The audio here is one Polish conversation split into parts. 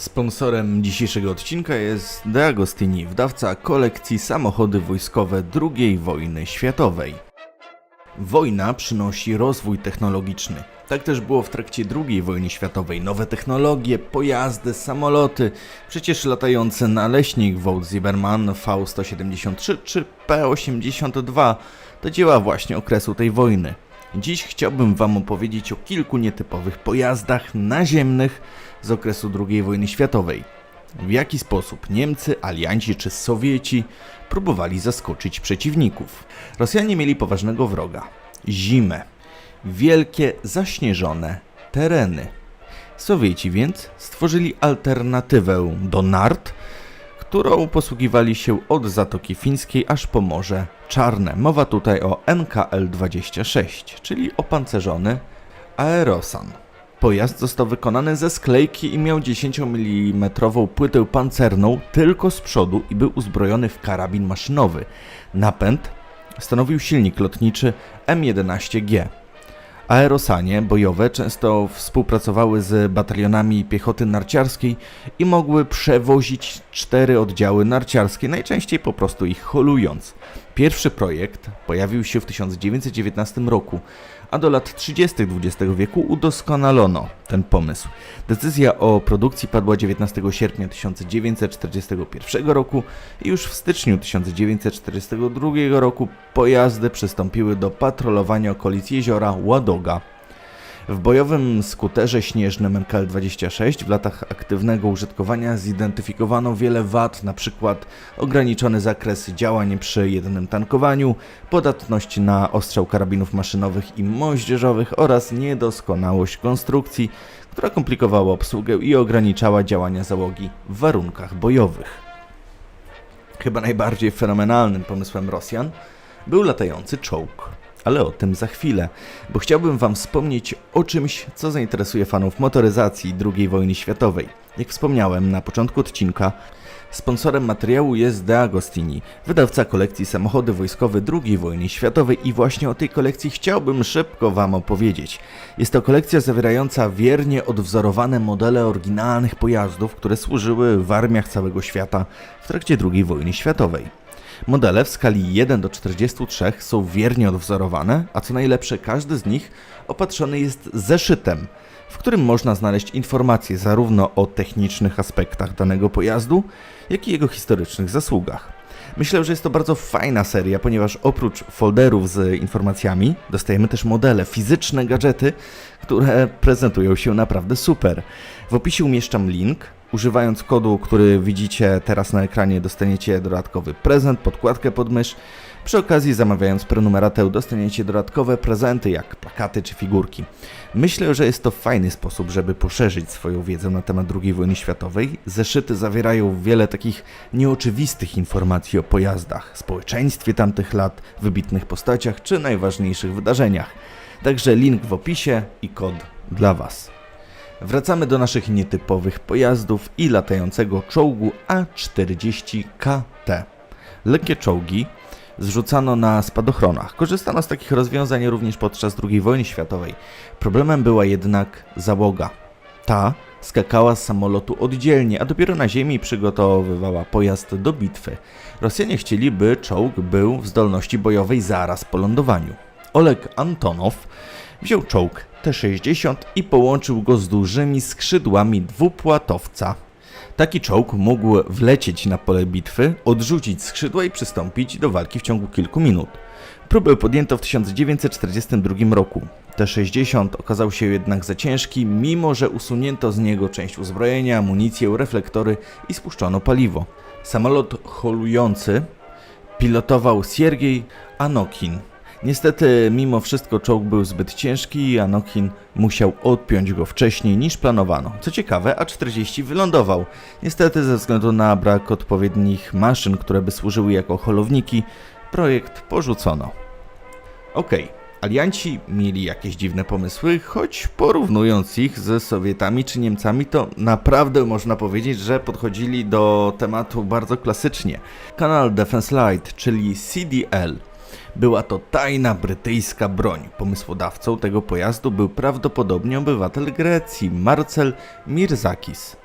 Sponsorem dzisiejszego odcinka jest De Agostini, wydawca kolekcji samochody wojskowe II wojny światowej. Wojna przynosi rozwój technologiczny. Tak też było w trakcie II wojny światowej. Nowe technologie, pojazdy, samoloty, przecież latający naleśnik Zimmermann V173 czy P-82 to dzieła właśnie okresu tej wojny. Dziś chciałbym Wam opowiedzieć o kilku nietypowych pojazdach naziemnych z okresu II wojny światowej. W jaki sposób Niemcy, alianci czy Sowieci próbowali zaskoczyć przeciwników. Rosjanie mieli poważnego wroga zimę, wielkie zaśnieżone tereny. Sowieci więc stworzyli alternatywę do nart, którą posługiwali się od Zatoki Fińskiej aż po Morze Czarne. Mowa tutaj o NKL-26, czyli opancerzony aerosan. Pojazd został wykonany ze sklejki i miał 10 mm płytę pancerną tylko z przodu i był uzbrojony w karabin maszynowy. Napęd stanowił silnik lotniczy M11G. Aerosanie bojowe często współpracowały z batalionami piechoty narciarskiej i mogły przewozić cztery oddziały narciarskie, najczęściej po prostu ich holując. Pierwszy projekt pojawił się w 1919 roku, a do lat 30. XX wieku udoskonalono ten pomysł. Decyzja o produkcji padła 19 sierpnia 1941 roku i już w styczniu 1942 roku pojazdy przystąpiły do patrolowania okolic jeziora Ładoga. W bojowym skuterze śnieżnym MKL-26 w latach aktywnego użytkowania zidentyfikowano wiele wad, np. ograniczony zakres działań przy jednym tankowaniu, podatność na ostrzał karabinów maszynowych i moździerzowych oraz niedoskonałość konstrukcji, która komplikowała obsługę i ograniczała działania załogi w warunkach bojowych. Chyba najbardziej fenomenalnym pomysłem Rosjan był latający czołg. Ale o tym za chwilę, bo chciałbym Wam wspomnieć o czymś, co zainteresuje fanów motoryzacji II wojny światowej. Jak wspomniałem na początku odcinka, sponsorem materiału jest De Agostini, wydawca kolekcji samochody wojskowe II wojny światowej i właśnie o tej kolekcji chciałbym szybko Wam opowiedzieć. Jest to kolekcja zawierająca wiernie odwzorowane modele oryginalnych pojazdów, które służyły w armiach całego świata w trakcie II wojny światowej. Modele w skali 1 do 43 są wiernie odwzorowane, a co najlepsze, każdy z nich opatrzony jest zeszytem, w którym można znaleźć informacje zarówno o technicznych aspektach danego pojazdu, jak i jego historycznych zasługach. Myślę, że jest to bardzo fajna seria, ponieważ oprócz folderów z informacjami dostajemy też modele, fizyczne gadżety, które prezentują się naprawdę super. W opisie umieszczam link, Używając kodu, który widzicie teraz na ekranie, dostaniecie dodatkowy prezent, podkładkę pod mysz. Przy okazji, zamawiając prenumeratę, dostaniecie dodatkowe prezenty, jak plakaty czy figurki. Myślę, że jest to fajny sposób, żeby poszerzyć swoją wiedzę na temat II wojny światowej. Zeszyty zawierają wiele takich nieoczywistych informacji o pojazdach, społeczeństwie tamtych lat, wybitnych postaciach czy najważniejszych wydarzeniach. Także link w opisie i kod dla Was. Wracamy do naszych nietypowych pojazdów i latającego czołgu A40KT. Lekkie czołgi zrzucano na spadochronach. Korzystano z takich rozwiązań również podczas II wojny światowej. Problemem była jednak załoga. Ta skakała z samolotu oddzielnie, a dopiero na ziemi przygotowywała pojazd do bitwy. Rosjanie chcieli, by czołg był w zdolności bojowej zaraz po lądowaniu. Oleg Antonow wziął czołg T-60 i połączył go z dużymi skrzydłami dwupłatowca. Taki czołg mógł wlecieć na pole bitwy, odrzucić skrzydła i przystąpić do walki w ciągu kilku minut. Próbę podjęto w 1942 roku. T-60 okazał się jednak za ciężki, mimo że usunięto z niego część uzbrojenia, amunicję, reflektory i spuszczono paliwo. Samolot holujący pilotował Siergiej Anokin. Niestety, mimo wszystko czołg był zbyt ciężki i Anokin musiał odpiąć go wcześniej niż planowano. Co ciekawe, A-40 wylądował. Niestety, ze względu na brak odpowiednich maszyn, które by służyły jako holowniki, projekt porzucono. Okej, alianci mieli jakieś dziwne pomysły, choć porównując ich ze Sowietami czy Niemcami, to naprawdę można powiedzieć, że podchodzili do tematu bardzo klasycznie. Kanal Defense Light, czyli CDL, była to tajna brytyjska broń. Pomysłodawcą tego pojazdu był prawdopodobnie obywatel Grecji, Marcel Mirzakis.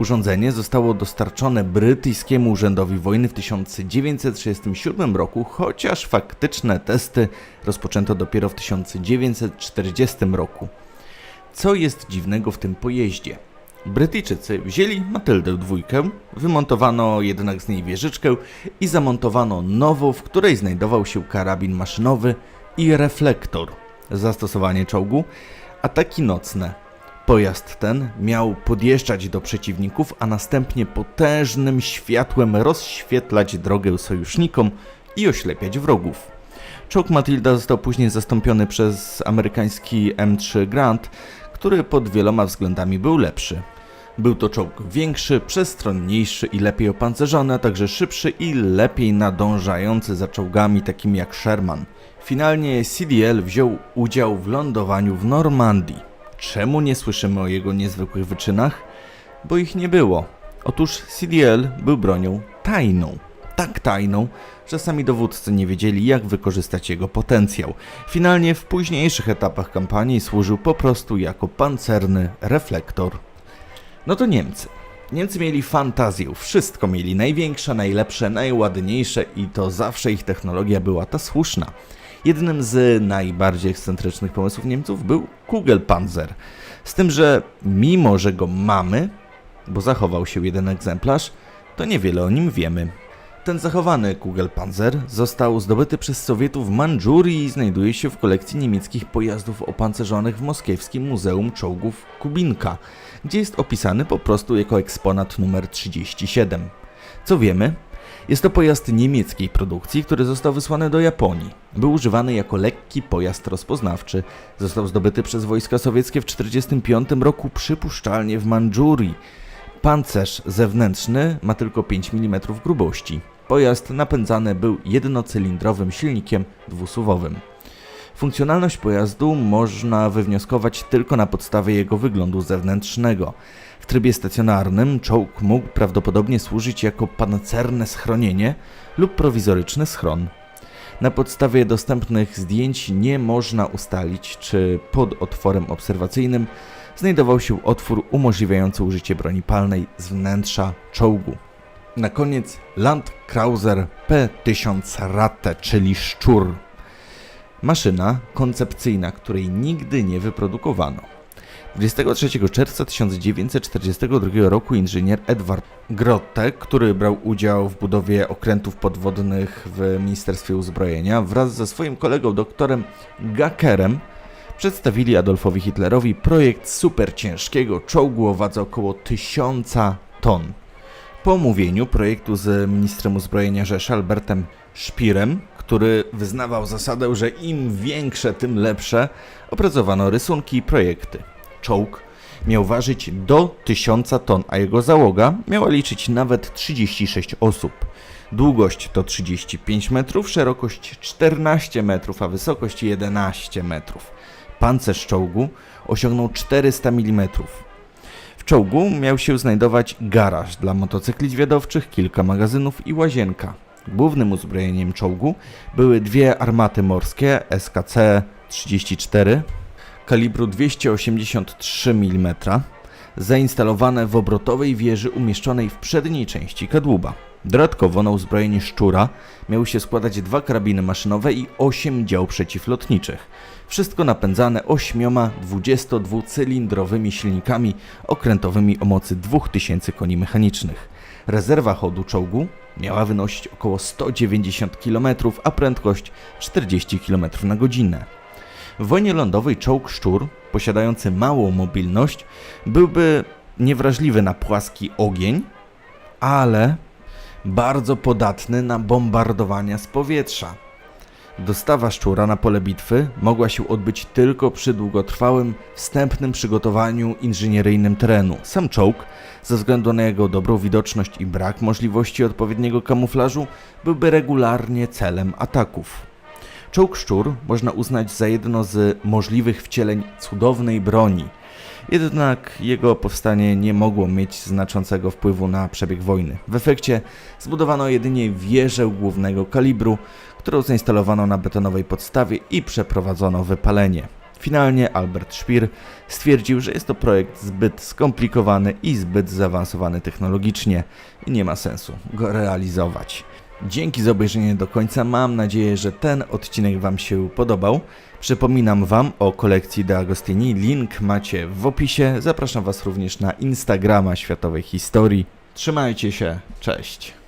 Urządzenie zostało dostarczone brytyjskiemu urzędowi wojny w 1937 roku, chociaż faktyczne testy rozpoczęto dopiero w 1940 roku. Co jest dziwnego w tym pojeździe? Brytyjczycy wzięli Matyldę dwójkę, wymontowano jednak z niej wieżyczkę i zamontowano nową, w której znajdował się karabin maszynowy i reflektor. Zastosowanie czołgu ataki nocne. Pojazd ten miał podjeżdżać do przeciwników, a następnie potężnym światłem rozświetlać drogę sojusznikom i oślepiać wrogów. Czołg Matilda został później zastąpiony przez amerykański M3 Grant, który pod wieloma względami był lepszy. Był to czołg większy, przestronniejszy i lepiej opancerzony, a także szybszy i lepiej nadążający za czołgami takimi jak Sherman. Finalnie CDL wziął udział w lądowaniu w Normandii. Czemu nie słyszymy o jego niezwykłych wyczynach? Bo ich nie było. Otóż CDL był bronią tajną. Tak tajną, że sami dowódcy nie wiedzieli, jak wykorzystać jego potencjał. Finalnie w późniejszych etapach kampanii służył po prostu jako pancerny reflektor. No to Niemcy. Niemcy mieli fantazję, wszystko mieli największe, najlepsze, najładniejsze i to zawsze ich technologia była ta słuszna. Jednym z najbardziej ekscentrycznych pomysłów Niemców był Kugelpanzer. Z tym, że mimo, że go mamy, bo zachował się jeden egzemplarz, to niewiele o nim wiemy. Ten zachowany Kugelpanzer został zdobyty przez Sowietów w Mandżurii i znajduje się w kolekcji niemieckich pojazdów opancerzonych w moskiewskim Muzeum Czołgów Kubinka, gdzie jest opisany po prostu jako eksponat numer 37. Co wiemy? Jest to pojazd niemieckiej produkcji, który został wysłany do Japonii. Był używany jako lekki pojazd rozpoznawczy. Został zdobyty przez wojska sowieckie w 1945 roku przypuszczalnie w Mandżurii. Pancerz zewnętrzny ma tylko 5 mm grubości. Pojazd napędzany był jednocylindrowym silnikiem dwusuwowym. Funkcjonalność pojazdu można wywnioskować tylko na podstawie jego wyglądu zewnętrznego. W trybie stacjonarnym czołg mógł prawdopodobnie służyć jako pancerne schronienie lub prowizoryczny schron. Na podstawie dostępnych zdjęć nie można ustalić, czy pod otworem obserwacyjnym znajdował się otwór umożliwiający użycie broni palnej z wnętrza czołgu. Na koniec Landkrauser P1000 Ratte, czyli szczur. Maszyna koncepcyjna, której nigdy nie wyprodukowano. 23 czerwca 1942 roku inżynier Edward Grotte, który brał udział w budowie okrętów podwodnych w Ministerstwie Uzbrojenia, wraz ze swoim kolegą doktorem Gackerem przedstawili Adolfowi Hitlerowi projekt superciężkiego czołgu o wadze około 1000 ton. Po omówieniu projektu z ministrem uzbrojenia Rzeszy Albertem Szpirem, który wyznawał zasadę, że im większe, tym lepsze, opracowano rysunki i projekty. Czołg miał ważyć do 1000 ton, a jego załoga miała liczyć nawet 36 osób. Długość to 35 metrów, szerokość 14 metrów, a wysokość 11 metrów. Pancerz czołgu osiągnął 400 mm. W czołgu miał się znajdować garaż dla motocykli zwiadowczych, kilka magazynów i łazienka. Głównym uzbrojeniem czołgu były dwie armaty morskie SKC-34 kalibru 283 mm, zainstalowane w obrotowej wieży umieszczonej w przedniej części kadłuba. Dodatkowo na uzbrojenie szczura miały się składać dwa karabiny maszynowe i 8 dział przeciwlotniczych. Wszystko napędzane ośmioma 22-cylindrowymi silnikami okrętowymi o mocy 2000 koni mechanicznych. Rezerwa chodu czołgu miała wynosić około 190 km, a prędkość 40 km na godzinę. W wojnie lądowej czołg Szczur, posiadający małą mobilność, byłby niewrażliwy na płaski ogień, ale bardzo podatny na bombardowania z powietrza. Dostawa szczura na pole bitwy mogła się odbyć tylko przy długotrwałym, wstępnym przygotowaniu inżynieryjnym terenu. Sam czołg, ze względu na jego dobrą widoczność i brak możliwości odpowiedniego kamuflażu, byłby regularnie celem ataków. Czołg szczur można uznać za jedno z możliwych wcieleń cudownej broni. Jednak jego powstanie nie mogło mieć znaczącego wpływu na przebieg wojny. W efekcie zbudowano jedynie wieżę głównego kalibru, którą zainstalowano na betonowej podstawie i przeprowadzono wypalenie. Finalnie Albert Speer stwierdził, że jest to projekt zbyt skomplikowany i zbyt zaawansowany technologicznie i nie ma sensu go realizować. Dzięki za obejrzenie do końca. Mam nadzieję, że ten odcinek Wam się podobał. Przypominam Wam o kolekcji De Agostini. Link macie w opisie. Zapraszam Was również na Instagrama Światowej Historii. Trzymajcie się. Cześć.